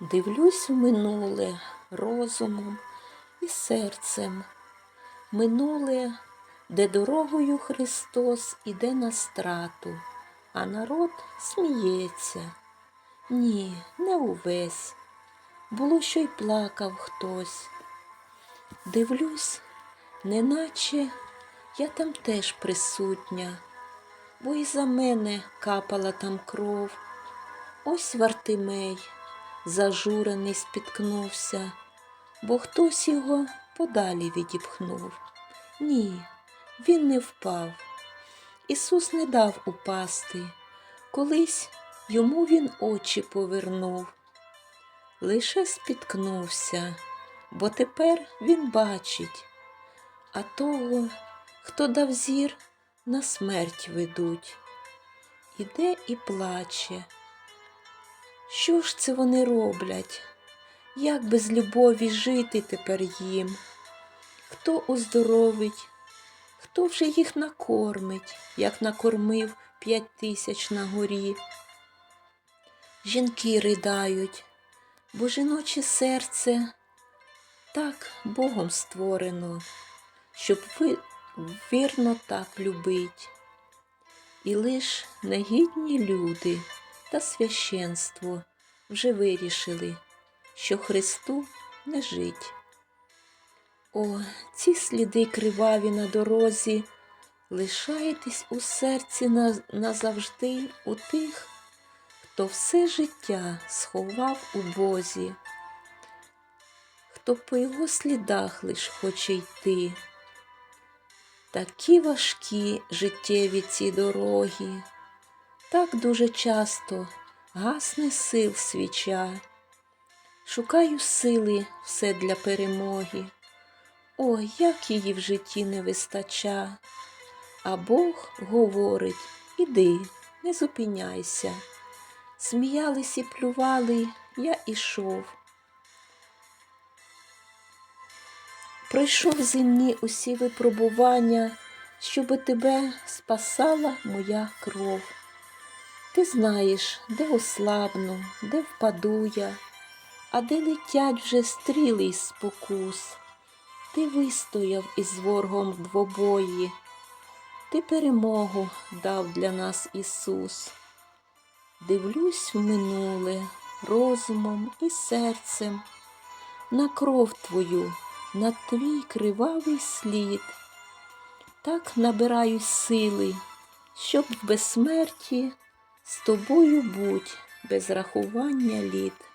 Дивлюсь в минуле розумом і серцем. Минуле, де дорогою Христос іде на страту, а народ сміється. Ні, не увесь. Було, що й плакав хтось. Дивлюсь, неначе я там теж присутня, бо і за мене капала там кров. Ось Вартимей, зажурений, спіткнувся, бо хтось його подалі відіпхнув. Ні, він не впав. Ісус не дав упасти. Колись йому він очі повернув. Лише спіткнувся, бо тепер він бачить, а того, хто дав зір, на смерть ведуть. Іде і плаче. Що ж це вони роблять? Як без любові жити тепер їм? Хто оздоровить, хто вже їх накормить, як накормив п'ять тисяч на горі? Жінки ридають, бо жіноче серце так Богом створено, щоб вірно так любить. І лиш негідні люди та священство вже вирішили, що Христу не жить. О, ці сліди криваві на дорозі, лишаєтесь у серці назавжди у тих, хто все життя сховав у Бозі, хто по його слідах лиш хоче йти. Такі важкі життєві ці дороги, так дуже часто гасне сил свіча. Шукаю сили все для перемоги. Ой, як її в житті не вистача. А Бог говорить: іди, не зупиняйся. Сміялись і плювали, я ішов. Пройшов земні усі випробування, щоби тебе спасала моя кров. Ти знаєш, де ослабну, де впаду я, а де летять вже стріли із спокус. Ти вистояв із ворогом в двобої, ти перемогу дав для нас Ісус. Дивлюсь в минуле розумом і серцем, на кров твою, на твій кривавий слід. Так набираюсь сили, щоб в безсмерті з тобою будь без рахування літ.